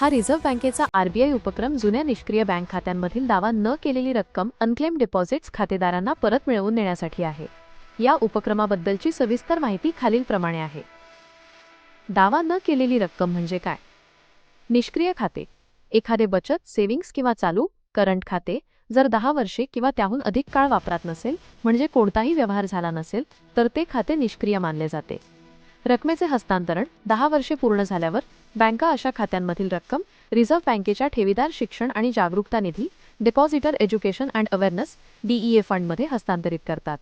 हा रिझर्व्ह बँकेचा आरबीआय उपक्रम जुन्या निष्क्रिय बँक खात्यांमधील दावा न केलेली रक्कम अनक्लेम डिपॉझिट्स खातेदारांना परत मिळवून देण्यासाठी आहे. या उपक्रमाबद्दलची सविस्तर माहिती खालीलप्रमाणे आहे. दावा न केलेली रक्कम म्हणजे काय? निष्क्रिय खाते एखादे बचत सेव्हिंग्स किंवा चालू करंट खाते जर दहा वर्षे किंवा त्याहून अधिक काळ वापरात नसेल म्हणजे कोणताही व्यवहार झाला नसेल तर ते खाते निष्क्रिय मानले जाते. रकमेचे हस्तांतरण दहा वर्षे पूर्ण झाल्यावर बँका अशा खात्यांमधील रक्कम रिझर्व्ह बँकेच्या ठेवीदार शिक्षण आणि जागरूकता निधी depositor education and awareness DEA फंडमध्ये हस्तांतरित करतात.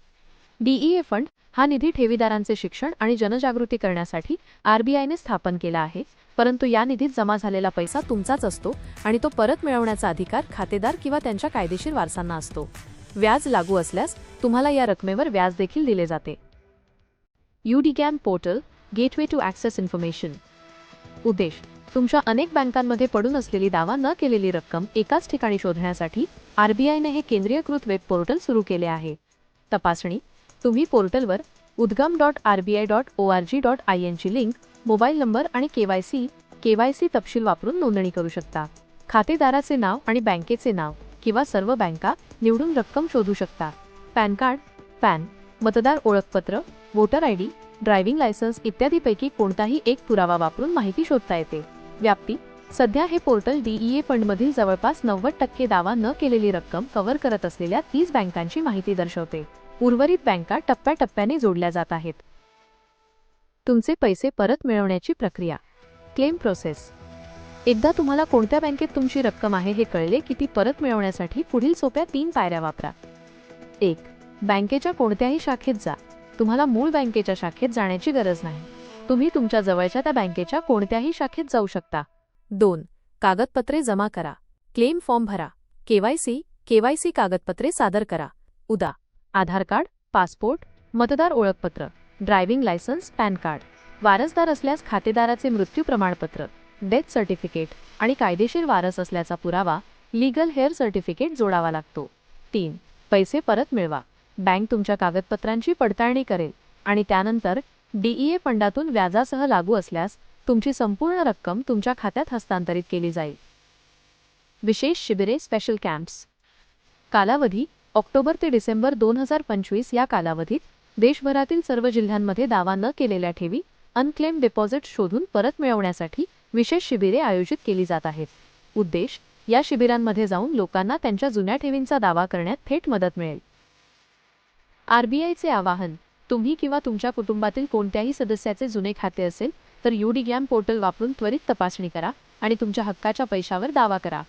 डीईए फंड हा निधी ठेवीदारांचे शिक्षण आणि जनजागृती करण्यासाठी आरबीआयने स्थापन केला आहे परंतु या निधीत जमा झालेला पैसा तुमचाच असतो आणि तो परत मिळवण्याचा अधिकार खातेदार किंवा त्यांच्या कायदेशीर वारसांना असतो. व्याज लागू असल्यास तुम्हाला या रकमेवर व्याज देखील दिले जाते. युडीकॅम portal gateway to access information. उद्देश. तुमच्या अनेक बँकांमध्ये पडून असलेली दावा न केलेली रक्कम एकाच ठिकाणी शोधण्यासाठी आरबीआयने हे केंद्रीयकृत वेब पोर्टल सुरू केले आहे. तपासणी. तुम्ही पोर्टलवर Udgam dot RBI dot O R G dot I एनची link mobile number आणि केवायसी केवायसी तपशील वापरून नोंदणी करू शकता. खातेदाराचे नाव आणि बँकेचे नाव किंवा सर्व बँका निवडून रक्कम शोधू शकता. पॅन कार्ड पॅन मतदार ओळखपत्र voter I D driving licence इत्यादीपैकी कोणताही एक पुरावा वापरून माहिती शोधता येते. व्याप्ती सध्या हे पोर्टल डीईए फंडमधील जवळपास नव्वद टक्के दावा न केलेली रक्कम कव्हर करत असलेल्या तीस बँकांची माहिती दर्शवते. उर्वरित बँका टप्प्याटप्प्याने जोडल्या जात आहेत. तुमचे पैसे परत मिळवण्याची प्रक्रिया. Claim process. एकदा तुम्हाला कोणत्या बँकेत तुमची रक्कम आहे हे कळले की ती परत मिळवण्यासाठी पुढील सोप्या तीन पायऱ्या वापरा. एक बँकेच्या कोणत्याही शाखेत जा. तुम्हाला मूळ बँकेच्या शाखेत जाण्याची गरज नाही. तुम्ही तुमच्या जवळच्या त्या बँकेच्या कोणत्याही शाखेत जाऊ शकता. दोन कागदपत्रे जमा करा. क्लेम फॉर्म भरा. केवायसी केवायसी कागदपत्रे सादर करा. उदा. आधार कार्ड पासपोर्ट मतदार ओळखपत्र ड्रायव्हिंग लायसन्स पॅन कार्ड. वारसदार असल्यास खातेदाराचे मृत्यू प्रमाणपत्र डेथ सर्टिफिकेट आणि कायदेशीर वारस असल्याचा पुरावा लीगल हेअर सर्टिफिकेट जोडावा लागतो. तीन पैसे परत मिळवा. बँक तुमच्या कागदपत्रांची पडताळणी करेल आणि त्यानंतर डीईए फंडातून व्याजासह लागू असल्यास तुमची संपूर्ण रक्कम तुमच्या खात्यात हस्तांतरित केली जाईल. विशेष शिबिरे स्पेशल कॅम्प्स. कालावधी ऑक्टोबर ते डिसेंबर दोन हजार पंचवीस या कालावधीत देशभरातील सर्व जिल्ह्यांमध्ये दावा न केलेल्या ठेवी अनक्लेम डिपॉझिट शोधून परत मिळवण्यासाठी विशेष शिबिरे आयोजित केली जात आहेत. उद्देश या शिबिरांमध्ये जाऊन लोकांना त्यांच्या जुन्या ठेवींचा दावा करण्यात थेट मदत मिळेल. आरबीआयचे आवाहन तुम्ही किंवा तुमच्या कुटुंबातील कोणत्याही सदस्याचे जुने खाते असेल तर युडीगॅम पोर्टल वापरून त्वरित तपासणी करा आणि तुमच्या हक्काच्या पैशावर दावा करा.